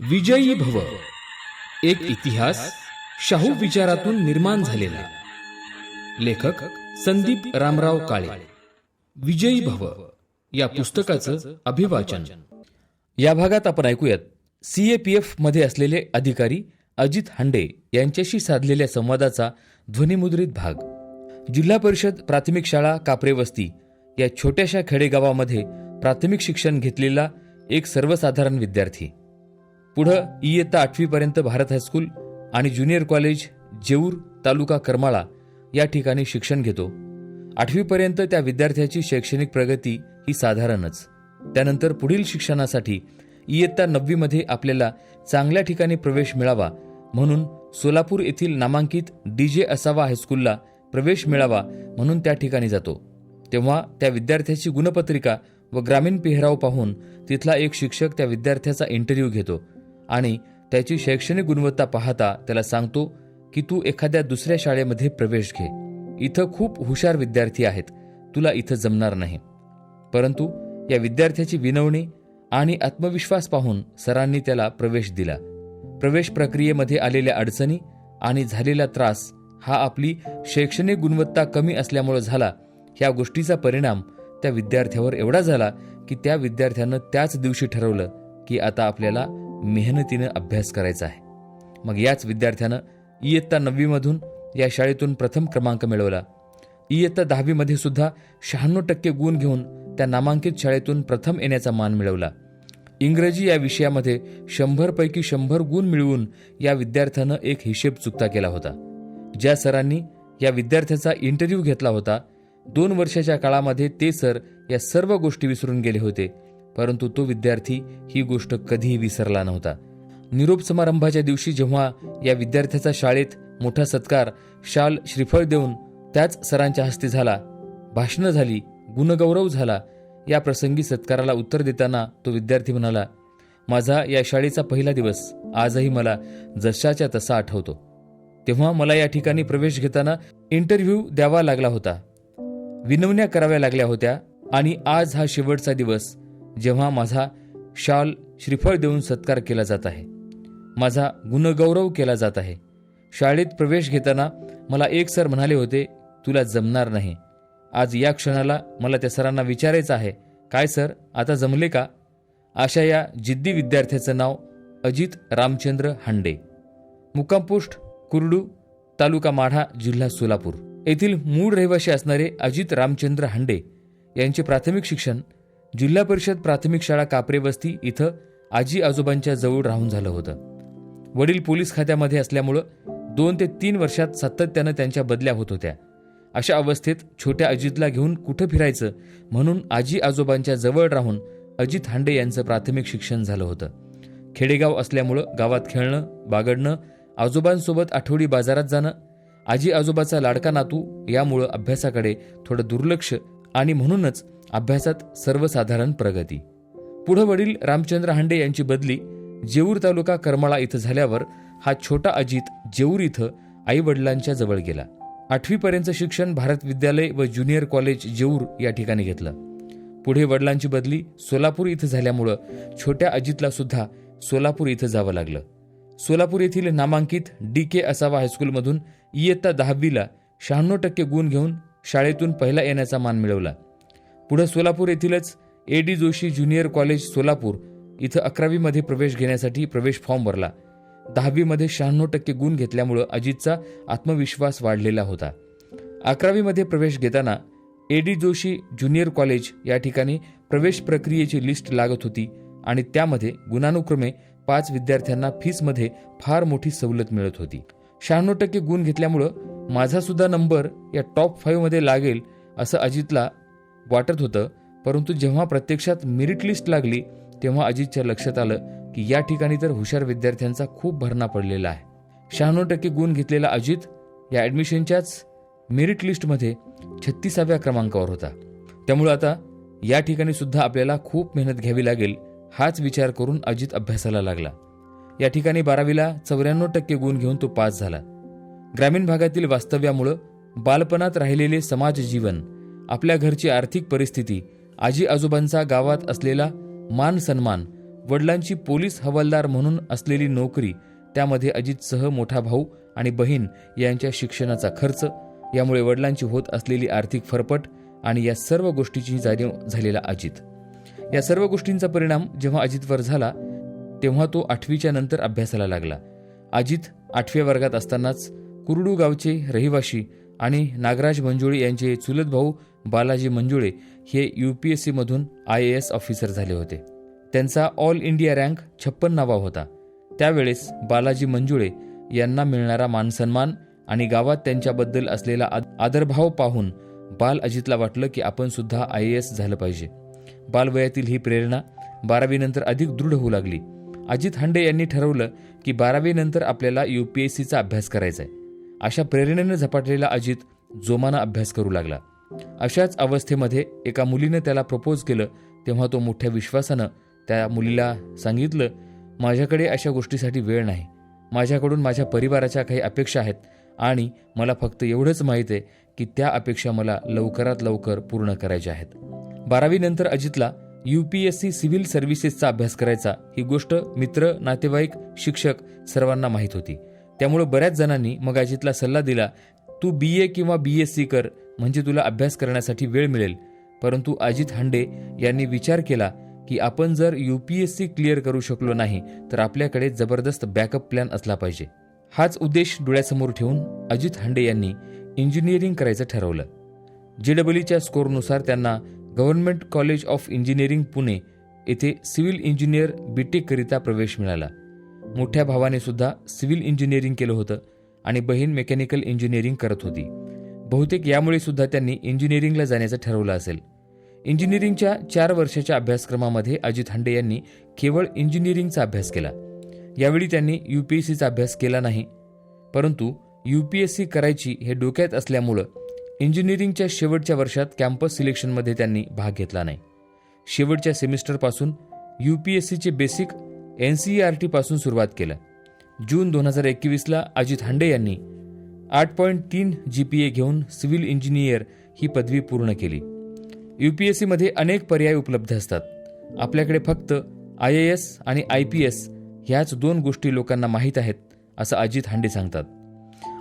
विजयी भव. एक इतिहास शाहू विचारातून निर्माण झालेला. लेखक संदीप रामराव काळे. विजयी भव. या पुस्तकाचं अभिवाचन. या भागात आपण ऐकूयात. सीएपीएफमध्ये असलेले अधिकारी अजित हांडे यांच्याशी साधलेल्या संवादाचा ध्वनिमुद्रित भाग. जिल्हा परिषद प्राथमिक शाळा कापरे वस्ती या छोट्याशा खेडेगावामध्ये प्राथमिक शिक्षण घेतलेला एक सर्वसाधारण विद्यार्थी. पुढं इयत्ता आठवीपर्यंत भारत हायस्कूल आणि ज्युनियर कॉलेज जेऊर तालुका करमाळा या ठिकाणी शिक्षण घेतो. आठवीपर्यंत त्या विद्यार्थ्याची शैक्षणिक प्रगती ही साधारणच. त्यानंतर पुढील शिक्षणासाठी इयत्ता नववीमध्ये आपल्याला चांगल्या ठिकाणी प्रवेश मिळावा म्हणून सोलापूर येथील नामांकित डी जे असावा हायस्कूलला प्रवेश मिळावा म्हणून त्या ठिकाणी जातो. तेव्हा त्या विद्यार्थ्याची गुणपत्रिका व ग्रामीण पेहराव पाहून तिथला एक शिक्षक त्या विद्यार्थ्याचा इंटरव्ह्यू घेतो. आणि त्याची शैक्षणिक गुणवत्ता पाहता त्याला सांगतो की तू एखाद्या दुसऱ्या शाळेमध्ये प्रवेश घे. इथं खूप हुशार विद्यार्थी आहेत. तुला इथं जमणार नाही. परंतु या विद्यार्थ्याची विनवणी आणि आत्मविश्वास पाहून सरांनी त्याला प्रवेश दिला. प्रवेश प्रक्रियेमध्ये आलेल्या अडचणी आणि झालेला त्रास हा आपली शैक्षणिक गुणवत्ता कमी असल्यामुळे झाला. ह्या गोष्टीचा परिणाम त्या विद्यार्थ्यावर एवढा झाला की त्या विद्यार्थ्यानं त्याच दिवशी ठरवलं की आता आपल्याला मेहनतीनं अभ्यास करायचा आहे. मग याच विद्यार्थ्यानं इयत्ता नववीमधून या शाळेतून प्रथम क्रमांक मिळवला. इयत्ता दहावीमध्ये सुद्धा शहाण्णव टक्के गुण घेऊन त्या नामांकित शाळेतून प्रथम येण्याचा मान मिळवला. इंग्रजी या विषयामध्ये शंभरपैकी शंभर गुण मिळवून या विद्यार्थ्यानं एक हिशेब चुकता केला होता. ज्या सरांनी या विद्यार्थ्याचा इंटरव्ह्यू घेतला होता दोन वर्षाच्या काळामध्ये ते सर या सर्व गोष्टी विसरून गेले होते. परंतु तो विद्यार्थी ही गोष्ट कधीही विसरला नव्हता. निरोप समारंभाच्या दिवशी जेव्हा या विद्यार्थ्याचा शाळेत मोठा सत्कार शाल श्रीफळ देऊन त्याच सरांच्या हस्ते झाला भाषणं झाली गुणगौरव झाला या प्रसंगी सत्काराला उत्तर देताना तो विद्यार्थी म्हणाला माझा या शाळेचा पहिला दिवस आजही मला जशाच्या तसा आठवतो. तेव्हा मला या ठिकाणी प्रवेश घेताना इंटरव्ह्यू द्यावा लागला होता. विनवण्या कराव्या लागल्या होत्या आणि आज हा शेवटचा दिवस जेव्हा माझा शाल श्रीफळ देऊन सत्कार केला जात आहे माझा गुणगौरव केला जात आहे. शाळेत प्रवेश घेताना मला एक सर म्हणाले होते तुला जमणार नाही. आज या क्षणाला मला त्या सरांना विचारायचं आहे. काय सर आता जमले का? अशा या जिद्दी विद्यार्थ्याचं नाव अजित रामचंद्र हांडे. मुक्कामपोस्ट कुर्डू तालुका माढा जिल्हा सोलापूर. येथील मूळ रहिवासी असणारे अजित रामचंद्र हांडे यांचे प्राथमिक शिक्षण जिल्हा परिषद प्राथमिक शाळा कापरेवस्ती इथं आजी आजोबांच्या जवळ राहून झालं होतं. वडील पोलीस खात्यामध्ये असल्यामुळं दोन ते तीन वर्षात सातत्यानं त्यांच्या बदल्या होत होत्या. अशा अवस्थेत छोट्या अजितला घेऊन कुठं फिरायचं म्हणून आजी आजोबांच्या जवळ राहून अजित हांडे यांचं प्राथमिक शिक्षण झालं होतं. खेडेगाव असल्यामुळं गावात खेळणं बागडणं आजोबांसोबत आठवडी बाजारात जाणं आजी आजोबाचा लाडका नातू यामुळं अभ्यासाकडे थोडं दुर्लक्ष आणि म्हणूनच अभ्यासात सर्वसाधारण प्रगती. पुढं वडील रामचंद्र हांडे यांची बदली जेऊर तालुका करमाळा इथं झाल्यावर हा छोटा अजित जेऊर इथं आई वडिलांच्या जवळ गेला. आठवीपर्यंत शिक्षण भारत विद्यालय व ज्युनियर कॉलेज जेऊर या ठिकाणी घेतलं. पुढे वडिलांची बदली सोलापूर इथं झाल्यामुळं छोट्या अजितला सुद्धा सोलापूर इथं जावं लागलं. सोलापूर येथील नामांकित डी के असावा हायस्कूलमधून इयत्ता दहावीला शहाण्णव टक्के गुण घेऊन शाळेतून पहिला येण्याचा मान मिळवला. पुढे Solapur येथीलच A D Joshi junior college Solapur इथं अकरावीमध्ये प्रवेश घेण्यासाठी प्रवेश फॉर्म भरला. दहावीमध्ये शहाण्णव टक्के गुण घेतल्यामुळं अजितचा आत्मविश्वास वाढलेला होता. अकरावीमध्ये प्रवेश घेताना A D Joshi junior college या ठिकाणी प्रवेश प्रक्रियेची लिस्ट लागत होती आणि त्यामध्ये गुणानुक्रमे पाच विद्यार्थ्यांना फीसमध्ये फार मोठी सवलत मिळत होती. शहाण्णव टक्के गुण घेतल्यामुळं माझासुद्धा नंबर या टॉप फाईव्हमध्ये लागेल असं अजितला वाटत होतं परंतु जेव्हा प्रत्यक्षात मेरिट लिस्ट लागली तेव्हा अजितच्या लक्षात आलं की या ठिकाणी तर हुशार विद्यार्थ्यांचा खूप भरणा पडलेला आहे. शहाण्णव टक्के गुण घेतलेला अजित या ॲडमिशनच्याच मेरिट लिस्टमध्ये छत्तीसाव्या क्रमांकावर होता. त्यामुळे आता या ठिकाणी सुद्धा आपल्याला खूप मेहनत घ्यावी लागेल हाच विचार करून अजित अभ्यासाला लागला. या ठिकाणी बारावीला चौऱ्याण्णव टक्के गुण घेऊन तो पास झाला. ग्रामीण भागातील वास्तव्यामुळं बालपणात राहिलेले समाज जीवन आपल्या घरची आर्थिक परिस्थिती आजी आजोबांचा गावात असलेला मान सन्मान वडिलांची पोलीस हवालदार म्हणून असलेली नोकरी त्यामध्ये अजितसह मोठा भाऊ आणि बहीण यांच्या शिक्षणाचा खर्च यामुळे वडिलांची होत असलेली आर्थिक फरफट आणि या सर्व गोष्टीची जाणीव झालेला अजित. या सर्व गोष्टींचा परिणाम जेव्हा अजितवर झाला तेव्हा तो आठवीच्या नंतर अभ्यासाला लागला. अजित आठव्या वर्गात असतानाच कुरडू गावचे रहिवाशी आणि नागराज मंजुळे यांचे चुलत भाऊ बालाजी मंजुळे हे यू पी एस सीमधून आय ए एस ऑफिसर झाले होते. त्यांचा ऑल इंडिया रँक छप्पन्नावा होता. त्यावेळेस बालाजी मंजुळे यांना मिळणारा मानसन्मान आणि गावात त्यांच्याबद्दल असलेला आद- आदरभाव पाहून बाल अजितला वाटलं की आपण सुद्धा आय ए एस झालं पाहिजे. बालवयातील ही प्रेरणा बारावीनंतर अधिक दृढ होऊ लागली. अजित हांडे यांनी ठरवलं की बारावीनंतर आपल्याला यू पी एस सीचा अभ्यास करायचा आहे अशा प्रेरणेनं झपाटलेला अजित जोमानं अभ्यास करू लागला. अशाच अवस्थेमध्ये एका मुलीनं त्याला प्रपोज केलं तेव्हा तो मोठ्या विश्वासानं त्या मुलीला सांगितलं माझ्याकडे अशा गोष्टीसाठी वेळ नाही. माझ्याकडून माझ्या परिवाराच्या काही अपेक्षा आहेत आणि मला फक्त एवढंच माहीत आहे की त्या अपेक्षा मला लवकरात लवकर पूर्ण करायच्या आहेत. बारावीनंतर अजितला U P S C civil सर्व्हिसेसचा अभ्यास करायचा ही गोष्ट मित्र नातेवाईक शिक्षक सर्वांना माहीत होती. त्यामुळे बऱ्याच जणांनी मग अजितला सल्ला दिला तू बी ए किंवा बी एस सी कर म्हणजे तुला अभ्यास करण्यासाठी वेळ मिळेल. परंतु अजित हांडे यांनी विचार केला की आपण जर U P S C clear करू शकलो नाही तर आपल्याकडे जबरदस्त बॅकअप प्लॅन असला पाहिजे. हाच उद्देश डोळ्यासमोर ठेवून अजित हांडे यांनी इंजिनिअरिंग करायचं ठरवलं. जेडब्ल्यूच्या स्कोरनुसार त्यांना government college of engineering Pune येथे सिव्हिल इंजिनियर बीटेक करिता प्रवेश मिळाला. मोठ्या भावाने सुद्धा सिव्हिल इंजिनिअरिंग केलं होतं. आणि बहीण मेकॅनिकल इंजिनिअरिंग करत होती. बहुतेक यामुळे सुद्धा त्यांनी इंजिनिअरिंगला जाण्याचं ठरवलं असेल. इंजिनिअरिंगच्या चार वर्षाच्या अभ्यासक्रमामध्ये अजित हांडे यांनी केवळ इंजिनिअरिंगचा अभ्यास केला. यावेळी त्यांनी यू पी एस सीचा अभ्यास केला नाही. परंतु यू पी एस सी करायची हे डोक्यात असल्यामुळं इंजिनिअरिंगच्या शेवटच्या वर्षात कॅम्पस सिलेक्शनमध्ये त्यांनी भाग घेतला नाही. शेवटच्या सेमिस्टरपासून यू पी एस सीचे basic N C E R टीपासून सुरुवात केलं. जून दोन हजार एकवीसला अजित हांडे यांनी आठ पॉईंट तीन जी पी ए घेऊन सिव्हिल इंजिनियर ही पदवी पूर्ण केली. यू पी एस सीमध्ये अनेक पर्याय उपलब्ध असतात. आपल्याकडे फक्त आय ए एस आणि आय पी एस ह्याच दोन गोष्टी लोकांना माहीत आहेत असं अजित हांडे सांगतात.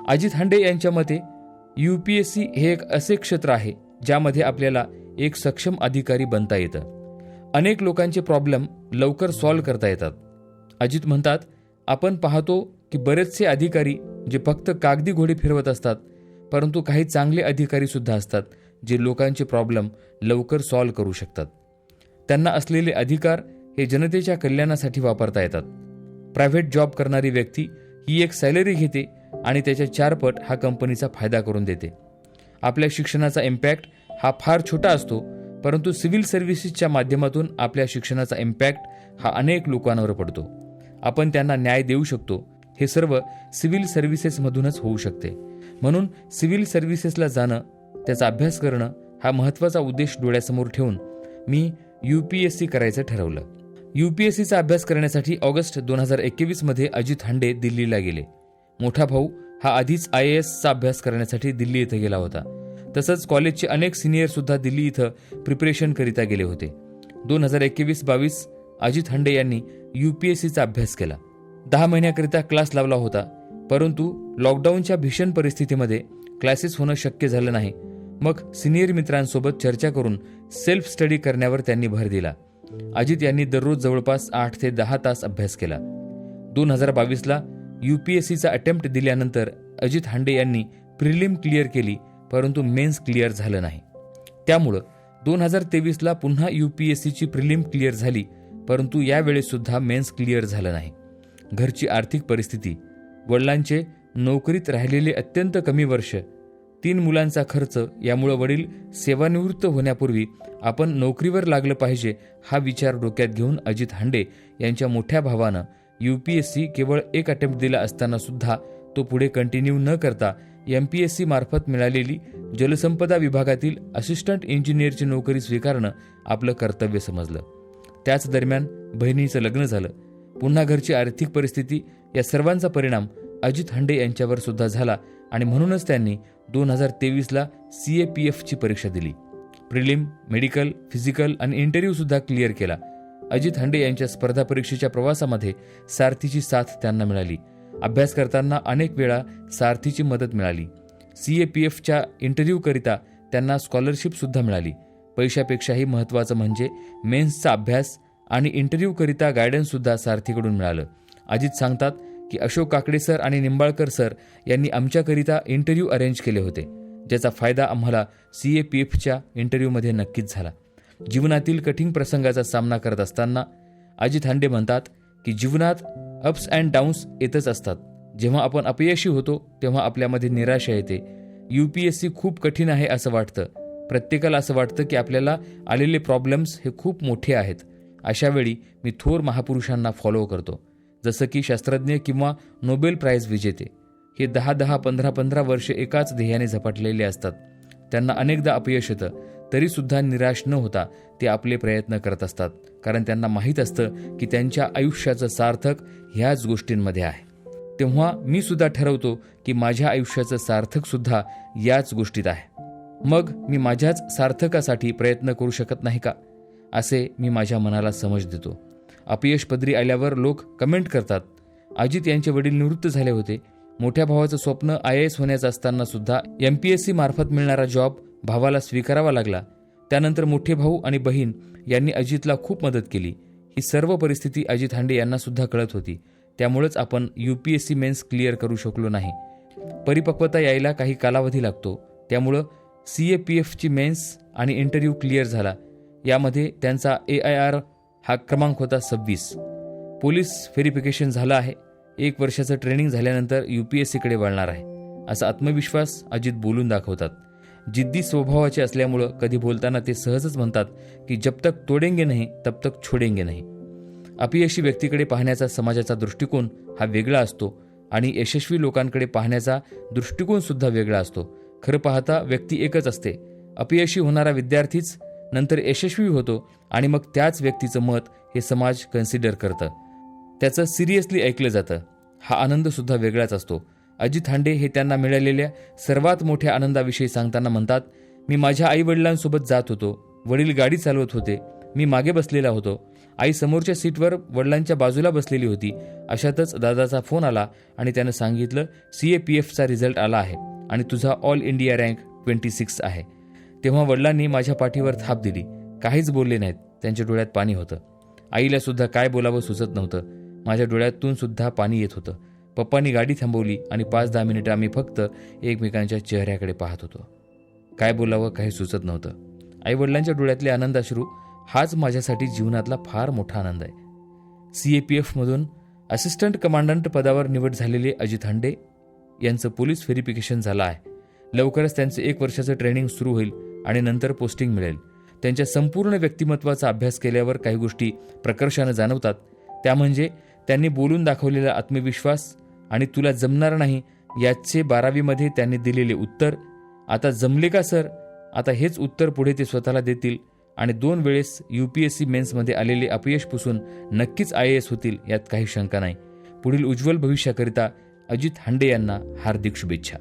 अजित हांडे यांच्या मते यू पी एस सी हे एक असे क्षेत्र आहे ज्यामध्ये आपल्याला एक सक्षम अधिकारी बनता येतं. अनेक लोकांचे प्रॉब्लेम लवकर सॉल्व्ह करता येतात. अजित म्हणतात आपण पाहतो की बरेचसे अधिकारी जे फक्त कागदी घोडे फिरवत असतात परंतु काही चांगले अधिकारी सुद्धा असतात जे लोकांचे प्रॉब्लेम लवकर सॉल्व्ह करू शकतात. त्यांना असलेले अधिकार हे जनतेच्या कल्याणासाठी वापरता येतात. प्रायव्हेट जॉब करणारी व्यक्ती ही एक सॅलरी घेते आणि त्याच्या चारपट हा कंपनीचा फायदा करून देते. आपल्या शिक्षणाचा इम्पॅक्ट हा फार छोटा असतो परंतु सिव्हिल सर्व्हिसेसच्या माध्यमातून आपल्या शिक्षणाचा इम्पॅक्ट हा अनेक लोकांवर पडतो. आपण त्यांना न्याय देऊ शकतो. हे सर्व सिव्हिल सर्व्हिसेसमधूनच होऊ शकते. म्हणून सिव्हिल सर्व्हिसेसला जाणं त्याचा अभ्यास करणं हा महत्त्वाचा उद्देश डोळ्यासमोर ठेवून मी यू पी एस सी करायचं ठरवलं. यू पी एस सीचा अभ्यास करण्यासाठी ऑगस्ट दोन हजार एकवीसमध्ये अजित हांडे दिल्लीला गेले. मोठा भाऊ हा आधीच आय ए एसचा अभ्यास करण्यासाठी दिल्ली इथं गेला होता. तसंच कॉलेजचे अनेक सिनियर सुद्धा दिल्ली इथं प्रिपरेशन करिता गेले होते. दोन हजार एकवीस बावीस अजित हांडे यांनी यू पी एस सीचा अभ्यास केला. दहा महिन्याकरिता क्लास लावला होता परंतु लॉकडाऊनच्या भीषण परिस्थितीमध्ये क्लासेस होणं शक्य झालं नाही. मग सिनियर मित्रांसोबत चर्चा करून सेल्फ स्टडी करण्यावर त्यांनी भर दिला. अजित यांनी दररोज जवळपास आठ ते दहा तास अभ्यास केला. दोन हजार बावीसला यूपीएससीचा अटेम्प्ट दिल्यानंतर अजित हांडे यांनी प्रिलिम क्लिअर केली परंतु मेन्स क्लिअर झालं नाही. त्यामुळं दोन हजार तेवीसला पुन्हा यूपीएससीची प्रिलिम क्लिअर झाली परंतु यावेळेस सुद्धा मेन्स क्लिअर झालं नाही. घरची आर्थिक परिस्थिती वडिलांचे नोकरीत राहिलेले अत्यंत कमी वर्ष तीन मुलांचा खर्च यामुळं वडील सेवानिवृत्त होण्यापूर्वी आपण नोकरीवर लागलं पाहिजे हा विचार डोक्यात घेऊन अजित हांडे यांच्या मोठ्या भावानं यू पी एस सी केवळ एक अटेम्प्ट दिला असताना सुद्धा तो पुढे कंटिन्यू न करता एम पी एस सी मार्फत मिळालेली जलसंपदा विभागातील असिस्टंट इंजिनियरची नोकरी स्वीकारणं आपलं कर्तव्य समजलं. त्याच दरम्यान बहिणीचं लग्न झालं. पुन्हा घरची आर्थिक परिस्थिती या सर्वांचा परिणाम अजित हांडे यांच्यावर सुद्धा झाला आणि म्हणूनच त्यांनी दोन हजार तेवीसला सी ए पी एफची परीक्षा दिली. प्रिलिम मेडिकल फिजिकल आणि इंटरव्ह्यूसुद्धा क्लिअर केला. अजित हांडे यांच्या स्पर्धा परीक्षेच्या प्रवासामध्ये सारथीची साथ त्यांना मिळाली. अभ्यास करताना अनेक वेळा सारथीची मदत मिळाली. सी ए पी एफच्या इंटरव्ह्यूकरिता त्यांना स्कॉलरशिपसुद्धा मिळाली. पैशापेक्षाही महत्त्वाचं म्हणजे मेन्सचा अभ्यास आणि इंटरव्ह्यूकरिता गायडन्ससुद्धा सारथीकडून मिळालं. अजित सांगतात की अशोक काकडे सर आणि निंबाळकर सर यांनी आमच्याकरिता इंटरव्ह्यू अरेंज केले होते. ज्याचा फायदा आम्हाला सी ए पी एफच्या इंटरव्ह्यूमध्ये नक्कीच झाला. जीवनातील कठीण प्रसंगाचा सामना करत असताना अजित हांडे म्हणतात की जीवनात अप्स अँड डाऊन्स येतच असतात. जेव्हा आपण अपयशी होतो तेव्हा आपल्यामध्ये निराशा येते. यू पी एस सी खूप कठीण आहे असं वाटतं. प्रत्येकाला असं वाटतं की आपल्याला आलेले प्रॉब्लेम्स हे खूप मोठे आहेत. अशा वेळी मी थोर महापुरुषांना फॉलो करतो. जसं की शास्त्रज्ञ किंवा नोबेल प्राईज विजेते. हे दहा दहा पंधरा पंधरा वर्ष एकाच ध्येयाने झपाटलेले असतात. त्यांना अनेकदा अपयश येतं. तरीसुद्धा निराश न होता ते आपले प्रयत्न करत असतात. कारण त्यांना माहीत असतं की त्यांच्या आयुष्याचं सार्थक ह्याच गोष्टींमध्ये आहे. तेव्हा मी सुद्धा ठरवतो की माझ्या आयुष्याचं सार्थक सुद्धा याच गोष्टीत आहे. मग मी माझ्याच सार्थकासाठी प्रयत्न करू शकत नाही का? असे मी माझ्या मनाला समज देतो. अपयश पदरी आल्यावर लोक कमेंट करतात. अजित यांचे वडील निवृत्त झाले होते. मोठ्या भावाचं स्वप्न आय एस होण्याचं असताना सुद्धा एम पी एस सी मार्फत मिळणारा जॉब भावाला स्वीकारावा लागला. त्यानंतर मोठे भाऊ आणि बहीण यांनी अजितला खूप मदत केली. ही सर्व परिस्थिती अजित हांडे यांना सुद्धा कळत होती. त्यामुळेच आपण U P S C mains clear करू शकलो नाही. परिपक्वता यायला काही कालावधी लागतो. त्यामुळं सी ए पी एफची मेन्स आणि इंटरव्ह्यू क्लिअर झाला. यामध्ये त्यांचा ए आय आर हा क्रमांक होता सव्वीस. पोलीस व्हेरिफिकेशन झालं आहे. एक वर्षाचं ट्रेनिंग झाल्यानंतर यू पी एस सीकडे वळणार आहे असा आत्मविश्वास अजित बोलून दाखवतात. जिद्दी स्वभावाचे असल्यामुळं कधी बोलताना ते सहजच म्हणतात की जब तक तोडेंगे नाही तब तक छोडेंगे नाही. अपयशी व्यक्तीकडे पाहण्याचा समाजाचा दृष्टिकोन हा वेगळा असतो आणि यशस्वी लोकांकडे पाहण्याचा दृष्टिकोनसुद्धा वेगळा असतो. खरं पाहता व्यक्ती एकच असते. अपयशी होणारा विद्यार्थीच नंतर यशस्वी होतो आणि मग त्याच व्यक्तीचं मत हे समाज कन्सिडर करतं. त्याचं सिरियसली ऐकलं जातं. हा आनंदसुद्धा वेगळाच असतो. अजित हांडे हे त्यांना मिळालेल्या सर्वात मोठ्या आनंदाविषयी सांगताना म्हणतात मी माझ्या आईवडिलांसोबत जात होतो. वडील गाडी चालवत होते. मी मागे बसलेला होतो. आई समोरच्या सीटवर वडिलांच्या बाजूला बसलेली होती. अशातच दादाचा फोन आला आणि त्यानं सांगितलं सी ए पी एफचा रिझल्ट आला आहे. आणि तुझा all India rank twenty six आहे. तेव्हा वडिलांनी माझ्या पाठीवर थाप दिली. काहीच बोलले नाहीत. त्यांच्या डोळ्यात पाणी होतं. आईला सुद्धा काय बोलावं सुचत नव्हतं. माझ्या डोळ्यातून सुद्धा पाणी येत होतं. पप्पांनी गाडी थांबवली आणि पाच दहा मिनिटं आम्ही फक्त एकमेकांच्या चेहऱ्याकडे पाहत होतो. काय बोलावं काही सुचत नव्हतं. आईवडिलांच्या डोळ्यातले आनंदाश्रू हाच माझ्यासाठी जीवनातला फार मोठा आनंद आहे. सी ए पी एफमधून असिस्टंट कमांडंट पदावर निवड झालेले अजित हांडे यांचं पोलीस व्हेरिफिकेशन झालं आहे. लवकरच त्यांचं एक वर्षाचं ट्रेनिंग सुरू होईल आणि नंतर पोस्टिंग मिळेल. त्यांच्या संपूर्ण व्यक्तिमत्वाचा अभ्यास केल्यावर काही गोष्टी प्रकर्षानं जाणवतात. त्या म्हणजे त्यांनी बोलून दाखवलेला आत्मविश्वास आणि तुला जमणार नाही याचे बारावीमध्ये त्यांनी दिलेले उत्तर आता जमले का सर? आता हेच उत्तर पुढे ते स्वतःला देतील आणि दोन वेळेस यू पी एस सी मेन्समध्ये आलेले अपयश पुसून नक्कीच आय ए एस होतील यात काही शंका नाही. पुढील उज्ज्वल भविष्याकरिता अजित हांडे यांना हार्दिक शुभेच्छा.